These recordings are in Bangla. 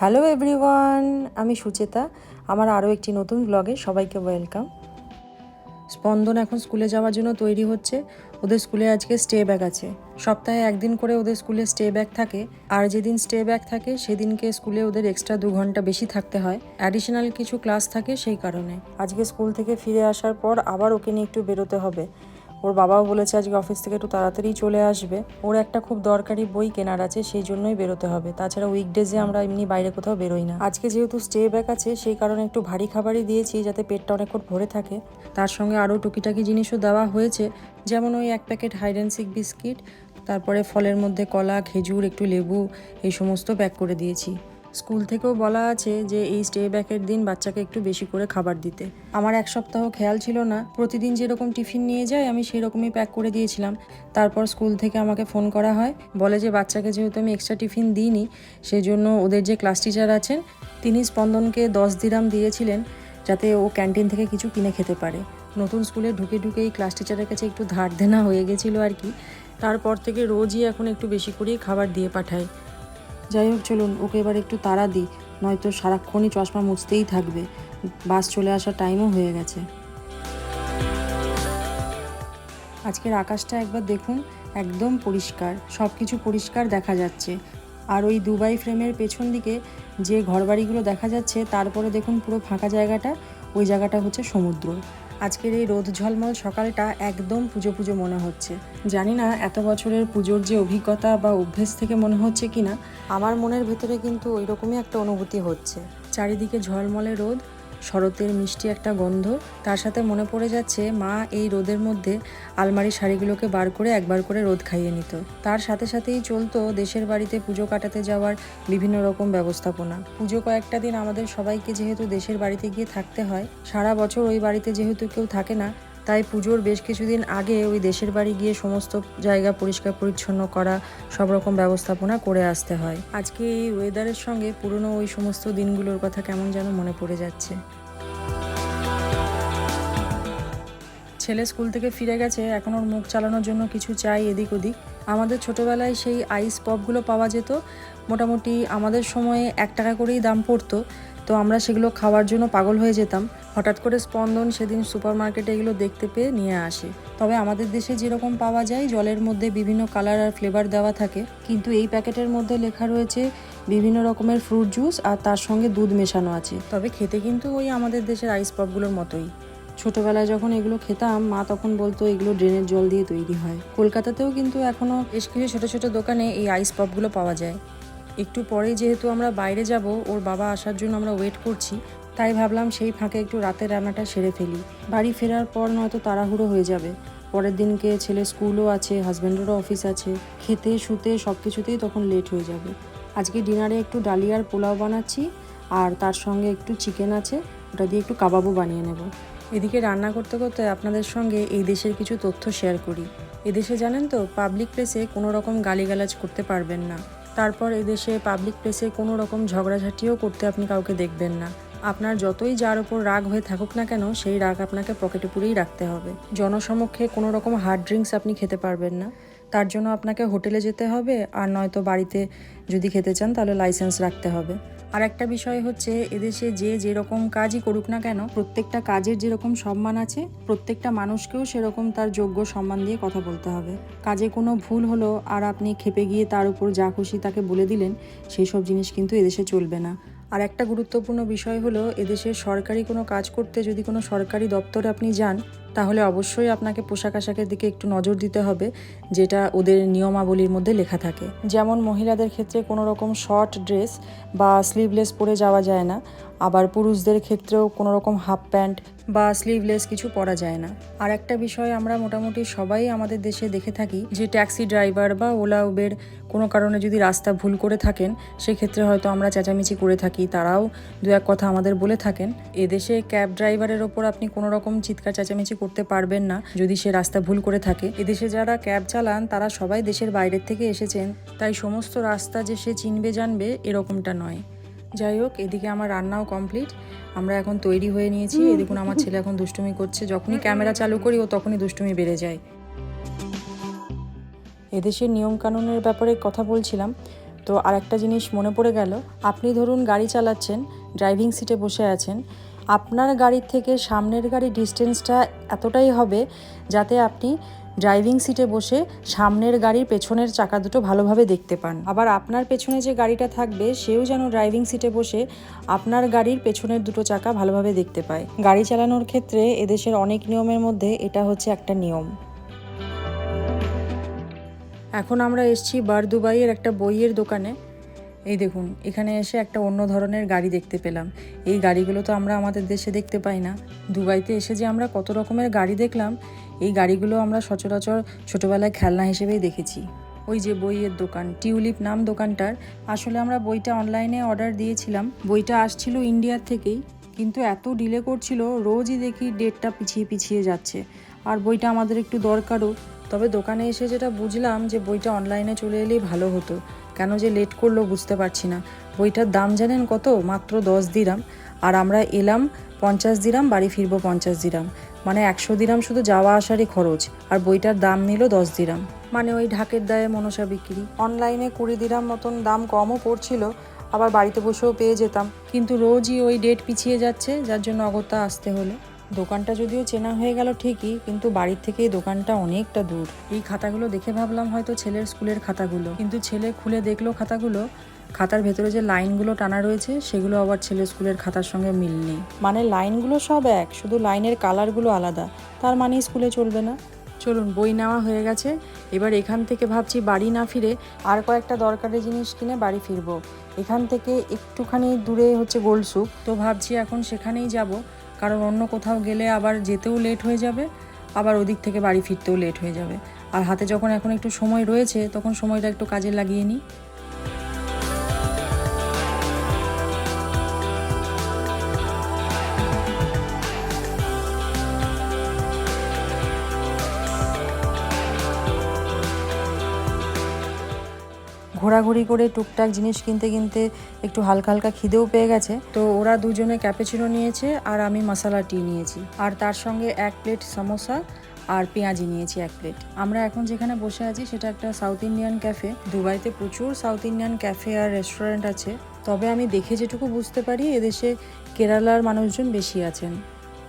হ্যালো এভরিওয়ান আমি সুচেতা। আমার আরও একটি নতুন ব্লগে সবাইকে ওয়েলকাম স্পন্দন এখন স্কুলে যাওয়ার জন্য তৈরি হচ্ছে। ওদের স্কুলে আজকে স্টে ব্যাগ আছে। সপ্তাহে একদিন করে ওদের স্কুলে স্টে ব্যাগ থাকে। আর যেদিন স্টে ব্যাগ থাকে, সেদিনকে স্কুলে ওদের এক্সট্রা দু ঘণ্টা বেশি থাকতে হয়। অ্যাডিশনাল কিছু ক্লাস থাকে সেই কারণে। আজকে স্কুল থেকে ফিরে আসার পর আবার ওকে নিয়ে একটু বেরোতে হবে। ওর বাবাও বলেছে আজকে অফিস থেকে একটু তাড়াতাড়ি চলে আসবে। ওর একটা খুব দরকারি বই কেনার আছে, সেই জন্যই বেরোতে হবে। তাছাড়া উইকডেজে আমরা এমনি বাইরে কোথাও বেরোই না। আজকে যেহেতু স্টে ব্যাক আছে, সেই কারণে একটু ভারী খাবারই দিয়েছি যাতে পেটটা অনেকক্ষণ ভরে থাকে। তার সঙ্গে আরও টুকিটাকি জিনিসও দেওয়া হয়েছে, যেমন ওই এক প্যাকেট হাইডেন্সিক বিস্কিট তারপরে ফলের মধ্যে কলা, খেজুর, একটু লেবু, এই সমস্ত প্যাক করে দিয়েছি। স্কুল থেকেও বলা আছে যে এই স্টে ব্যাকের দিন বাচ্চাকে একটু বেশি করে খাবার দিতে। আমার এক সপ্তাহ খেয়াল ছিল না। প্রতিদিন যেরকম টিফিন নিয়ে যায়, আমি সেই রকমই প্যাক করে দিয়েছিলাম। তারপর স্কুল থেকে আমাকে ফোন করা হয়। বলে যে, বাচ্চাকে যেহেতু আমি এক্সট্রা টিফিন দিইনি সেই জন্য ওদের যে ক্লাস টিচার আছেন, তিনি স্পন্দনকে দশ দিরাম দিয়েছিলেন যাতে ও ক্যান্টিন থেকে কিছু কিনে খেতে পারে। নতুন স্কুলে ঢুকে ঢুকে এই ক্লাস টিচারের কাছে একটু ধার দেনা হয়ে গেছিল আর কি। তারপর থেকে রোজই এখন একটু বেশি করেই খাবার দিয়ে পাঠাই যাই হোক, চলুন, ওকে এবার একটু তাড়া দিই। নয়তো সারাক্ষণই চশমা মুছতেই থাকবে। বাস চলে আসার টাইমও হয়ে গেছে। আজকের আকাশটা একবার দেখুন, একদম পরিষ্কার। সব কিছু পরিষ্কার দেখা যাচ্ছে। আর ওই দুবাই ফ্রেমের পেছন দিকে যে ঘরবাড়িগুলো দেখা যাচ্ছে, তারপরে দেখুন পুরো ফাঁকা জায়গাটা। ওই জায়গাটা হচ্ছে সমুদ্র। আজকের এই রোদ ঝলমল সকালটা একদম পুজো পুজো মনে হচ্ছে। জানি না এত বছরের পুজোর যে অভিজ্ঞতা বা অভ্যেস থেকে মনে হচ্ছে কি না আমার মনের ভেতরে কিন্তু ওই রকমই একটা অনুভূতি হচ্ছে। চারিদিকে ঝলমলে রোদ শরতের মিষ্টি একটা গন্ধ। তার সাথে মনে পড়ে যাচ্ছে, মা এই রোদের মধ্যে আলমারি শাড়িগুলোকে বার করে একবার করে রোদ খাইয়ে নিত। তার সাথে সাথেই চলতো দেশের বাড়িতে পুজো কাটাতে যাওয়ার বিভিন্ন রকম ব্যবস্থাপনা। পুজো কয়েকটা দিন আমাদের সবাইকে যেহেতু দেশের বাড়িতে গিয়ে থাকতে হয়, সারা বছর ওই বাড়িতে যেহেতু কেউ থাকে না তাই পুজোর বেশ কিছুদিন আগে ওই দেশের বাড়ি গিয়ে সমস্ত জায়গা পরিষ্কার পরিচ্ছন্ন করা, সব রকম ব্যবস্থাপনা করে আসতে হয়। আজকে এই ওয়েদারের সঙ্গে পুরনো ওই সমস্ত দিনগুলোর কথা কেমন যেন মনে পড়ে যাচ্ছে। ছেলে স্কুল থেকে ফিরে গেছে, এখন ওর মুখ চালানোর জন্য কিছু চাই এদিক ওদিক। আমাদের ছোটোবেলায় সেই আইস পপগুলো পাওয়া যেত। মোটামুটি আমাদের সময়ে এক টাকা করেই দাম পড়তো। তো আমরা সেগুলো খাওয়ার জন্য পাগল হয়ে যেতাম। হঠাৎ করে স্পন্দন সেদিন সুপার মার্কেটে এগুলো দেখতে পেয়ে নিয়ে আসে। তবে আমাদের দেশে যেরকম পাওয়া যায়, জলের মধ্যে বিভিন্ন কালার আর ফ্লেভার দেওয়া থাকে। কিন্তু এই প্যাকেটের মধ্যে লেখা রয়েছে বিভিন্ন রকমের ফ্রুট জুস আর তার সঙ্গে দুধ মেশানো আছে। তবে খেতে কিন্তু ওই আমাদের দেশের আইস পপগুলোর মতোই। ছোটবেলায় যখন এগুলো খেতাম, মা তখন বলতো এগুলো ড্রেনের জল দিয়ে তৈরি হয়। কলকাতাতেও কিন্তু এখনও বেশ কিছু ছোটো ছোটো দোকানে এই আইস পপগুলো পাওয়া যায়। একটু পরেই যেহেতু আমরা বাইরে যাব, ওর বাবা আসার জন্য আমরা ওয়েট করছি, তাই ভাবলাম সেই ফাঁকে একটু রাতের রান্নাটা সেরে ফেলি। বাড়ি ফেরার পর নয়তো তাড়াহুড়ো হয়ে যাবে। পরের দিনকে ছেলে স্কুলও আছে হাজব্যান্ডেরও অফিস আছে। খেতে, শুতে সব কিছুতেই তখন লেট হয়ে যাবে। আজকে ডিনারে একটু ডালিয়ার পোলাও বানাচ্ছি, আর তার সঙ্গে একটু চিকেন আছে, ওটা দিয়ে একটু কাবাবও বানিয়ে নেব। এদিকে রান্না করতে করতে আপনাদের সঙ্গে এই দেশের কিছু তথ্য শেয়ার করি। এদেশে জানেন তো পাবলিক প্লেসে কোনো রকম গালিগালাজ করতে পারবেন না। তারপর এদেশে পাবলিক প্লেসে কোনো রকম ঝগড়াঝাটিও করতে আপনি কাউকে দেখবেন না। আপনার যতই যার ওপর রাগ হয়ে থাকুক না কেন, সেই রাগ আপনাকে পকেটে পুরেই রাখতে হবে। জনসমক্ষে কোনো রকম হার্ড ড্রিঙ্কস আপনি খেতে পারবেন না। তার জন্য আপনাকে হোটেলে যেতে হবে আর নয়তো বাড়িতে যদি খেতে চান তাহলে লাইসেন্স রাখতে হবে। আর একটা বিষয় হচ্ছে এদেশে যে যেরকম কাজই করুক না কেন, প্রত্যেকটা কাজের যেরকম সম্মান আছে, প্রত্যেকটা মানুষকেও সেরকম তার যোগ্য সম্মান দিয়ে কথা বলতে হবে। কাজে কোনো ভুল হলো আর আপনি খেপে গিয়ে তার উপর যা খুশি তাকে বলে দিলেন সেই সব জিনিস কিন্তু এদেশে চলবে না। আর একটা গুরুত্বপূর্ণ বিষয় হলো এদেশে সরকারি কোনো কাজ করতে যদি কোনো সরকারি দপ্তরে আপনি যান তাহলে অবশ্যই আপনাকে পোশাক আশাকের দিকে একটু নজর দিতে হবে, যেটা ওদের নিয়মাবলীর মধ্যে লেখা থাকে। যেমন মহিলাদের ক্ষেত্রে কোনো রকম শর্ট ড্রেস বা স্লিভলেস পরে যাওয়া যায় না, আবার পুরুষদের ক্ষেত্রেও কোনো রকম হাফ প্যান্ট বা স্লিভলেস কিছু পরা যায় না। আর একটা বিষয় আমরা মোটামুটি সবাই আমাদের দেশে দেখে থাকি, যে ট্যাক্সি ড্রাইভার বা ওলা উবের কোনো কারণে যদি রাস্তা ভুল করে থাকেন, সেক্ষেত্রে হয়তো আমরা চেঁচামেচি করে থাকি। তারাও দু এক কথা আমাদের বলে থাকেন, এদেশে ক্যাব ড্রাইভারের ওপর আপনি কোনো রকম চিৎকার, চেঁচামেচি করতে পারবেন না যদি সে রাস্তা ভুল করে থাকে। এদেশে যারা ক্যাব চালান, তারা সবাই দেশের বাইরের থেকে এসেছেন। তাই সমস্ত রাস্তা যে সে চিনবে, জানবে, এরকমটা নয়। যাই হোক, এদিকে আমার রান্নাও কমপ্লিট। আমরা এখন তৈরি হয়ে নিয়েছি। এদিকুন আমার ছেলে এখন দুষ্টুমি করছে। যখনই ক্যামেরা চালু করি, ও তখনই দুষ্টুমি বেড়ে যায়। এদেশের নিয়মকানুনের ব্যাপারে কথা বলছিলাম। তো আরেকটা জিনিস মনে পড়ে গেল। আপনি ধরুন গাড়ি চালাচ্ছেন, ড্রাইভিং সিটে বসে আছেন। আপনার গাড়ির থেকে সামনের গাড়ির ডিস্টেন্সটা এতটাই হবে যাতে আপনি ড্রাইভিং সিটে বসে সামনের গাড়ির পেছনের চাকা দুটো ভালোভাবে দেখতে পান। আবার আপনার পেছনে যে গাড়িটা থাকবে, সেও যেন ড্রাইভিং সিটে বসে আপনার গাড়ির পেছনের দুটো চাকা ভালোভাবে দেখতে পায়। গাড়ি চালানোর ক্ষেত্রে এদেশের অনেক নিয়মের মধ্যে এটা হচ্ছে একটা নিয়ম। এখন আমরা এসছি বার দুবাইয়ের একটা বইয়ের দোকানে। এই দেখুন, এখানে এসে একটা অন্য ধরনের গাড়ি দেখতে পেলাম। এই গাড়িগুলো তো আমরা আমাদের দেশে দেখতে পাই না। দুবাইতে এসে যে আমরা কত রকমের গাড়ি দেখলাম, এই গাড়িগুলো আমরা সচরাচর ছোটোবেলায় খেলনা হিসেবেই দেখেছি। ওই যে বইয়ের দোকান, টিউলিপ নাম দোকানটার। আসলে আমরা বইটা অনলাইনে অর্ডার দিয়েছিলাম। বইটা আসছিল ইন্ডিয়ার থেকেই, কিন্তু এত ডিলে করছিল, রোজই দেখি ডেটটা পিছিয়ে পিছিয়ে যাচ্ছে। আর বইটা আমাদের একটু দরকারও। তবে দোকানে এসে যেটা বুঝলাম যে বইটা অনলাইনে চলে এলেই ভালো হতো। কেন যে লেট করল বুঝতে পারছি না। বইটার দাম জানেন কত? মাত্র দশ দিরাম। আর আমরা এলাম পঞ্চাশ দিরাম, বাড়ি ফিরবো পঞ্চাশ দিরাম। মানে একশো দিরাম শুধু যাওয়া আসারই খরচ। আর বইটার দাম নিল দশ দিরাম। মানে ওই ঢাকের দায়ে মনসা বিক্রি। অনলাইনে কুড়ি দিরাম মতন দাম কমও পড়ছিল। আবার বাড়িতে বসেও পেয়ে যেতাম। কিন্তু রোজই ওই ডেট পিছিয়ে যাচ্ছে, যার জন্য অগত্যা আসতে হলো। দোকানটা যদিও চেনা হয়ে গেল ঠিকই, কিন্তু বাড়ির থেকে দোকানটা অনেকটা দূর। এই খাতাগুলো দেখে ভাবলাম হয়তো ছেলের স্কুলের খাতাগুলো। কিন্তু ছেলে খুলে দেখল খাতাগুলো, খাতার ভেতরে যে লাইনগুলো টানা রয়েছে, সেগুলো আবার ছেলের স্কুলের খাতার সঙ্গে মিল নেই। মানে লাইনগুলো সব এক, শুধু লাইনের কালারগুলো আলাদা। তার মানে স্কুলে চলবে না। চলুন, বই নেওয়া হয়ে গেছে। এবার এখান থেকে ভাবছি বাড়ি না ফিরে আর কয়েকটা দরকারি জিনিস কিনে বাড়ি ফিরবো। এখান থেকে একটুখানি দূরে হচ্ছে গোলসুক। তো ভাবছি এখন সেখানেই যাব। কারণ অন্য কোথাও গেলে আবার যেতেও লেট হয়ে যাবে, আবার ওদিক থেকে বাড়ি ফিরতেও লেট হয়ে যাবে। আর হাতে যখন এখন একটু সময় রয়েছে, তখন সময়টা একটু কাজে লাগিয়ে নিই। ঘোরাঘুরি করে টুকটাক জিনিস কিনতে কিনতে একটু হালকা হালকা খিদেও পেয়ে গেছে। তো ওরা দুজনে ক্যাপেচিনো নিয়েছে আর আমি মশালা টি নিয়েছি। আর তার সঙ্গে এক প্লেট সমোসা আর পেঁয়াজি নিয়েছি এক প্লেট আমরা এখন যেখানে বসে আছি সেটা একটা সাউথ ইন্ডিয়ান ক্যাফে দুবাইতে প্রচুর সাউথ ইন্ডিয়ান ক্যাফে আর রেস্টুরেন্ট আছে। তবে আমি দেখে যেটুকু বুঝতে পারি, এদেশে কেরালার মানুষজন বেশি আছেন।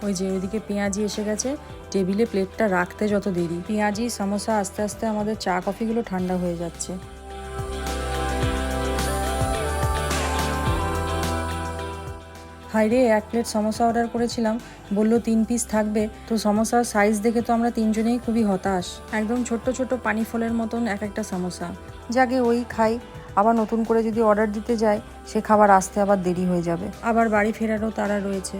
ওই যে ওইদিকে পেঁয়াজি এসে গেছে। টেবিলে প্লেটটা রাখতে যত দেরি। পেঁয়াজি সমোসা আস্তে আস্তে আমাদের চা কফিগুলো ঠান্ডা হয়ে যাচ্ছে। হাইরে এক প্লেট সমোসা অর্ডার করেছিলাম। বলল, তিন পিস থাকবে। তো সমোসার সাইজ দেখে তো আমরা তিনজনেই খুবই হতাশ। একদম ছোট্ট ছোট্ট পানি ফলের মতন এক একটা সমোসা। যাকে ওই খাই। আবার নতুন করে যদি অর্ডার দিতে যায়, সে খাবার আসতে আবার দেরি হয়ে যাবে। আবার বাড়ি ফেরারও তারা রয়েছে।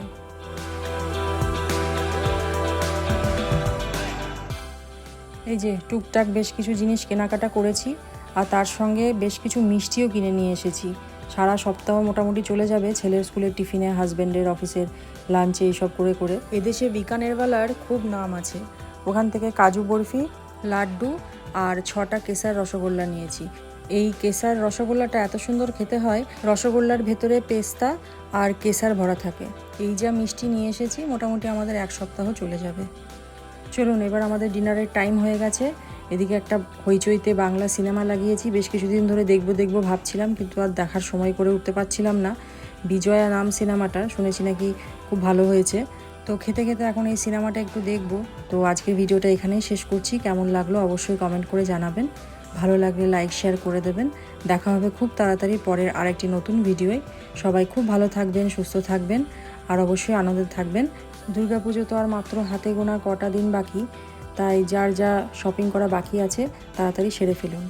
এই যে, টুকটাক বেশ কিছু জিনিস কেনাকাটা করেছি। আর তার সঙ্গে বেশ কিছু মিষ্টিও কিনে নিয়ে এসেছি। সারা সপ্তাহ মোটামুটি চলে যাবে ছেলের স্কুলের টিফিনে হাজব্যান্ডের অফিসের লাঞ্চে এইসব করে করে। এদেশে বিকানেরওয়ালার খুব নাম আছে। ওখান থেকে কাজু বরফি, লাড্ডু আর ছটা কেসার রসগোল্লা নিয়েছি। এই কেসার রসগোল্লাটা এত সুন্দর খেতে হয়, রসগোল্লার ভেতরে পেস্তা আর কেসার ভরা থাকে। এই যা মিষ্টি নিয়ে এসেছি, মোটামুটি আমাদের এক সপ্তাহ চলে যাবে। চলুন, এবার আমাদের ডিনারের টাইম হয়ে গেছে। এদিকে একটা হইচইতে বাংলা সিনেমা লাগিয়েছি, বেশ কিছুদিন ধরে দেখব দেখব ভাবছিলাম, কিন্তু আর দেখার সময় করে উঠতে পারছিলাম না। বিজয়া নাম সিনেমাটা শুনেছি নাকি খুব ভালো হয়েছে। তো খেতে খেতে এখন এই সিনেমাটা একটু দেখব। তো আজকের ভিডিওটা এখানেই শেষ করছি। কেমন লাগল অবশ্যই কমেন্ট করে জানাবেন। ভালো লাগলে লাইক শেয়ার করে দেবেন। দেখা হবে খুব তাড়াতাড়ি পরের আরেকটি নতুন ভিডিওয়। সবাই খুব ভালো থাকবেন, সুস্থ থাকবেন, আর অবশ্যই আনন্দে থাকবেন। দুর্গাপুজো তো আর মাত্র হাতে গোনা কটা দিন বাকি। তাই যার যা শপিং করা বাকি আছে তাড়াতাড়ি সেরে ফেলুন।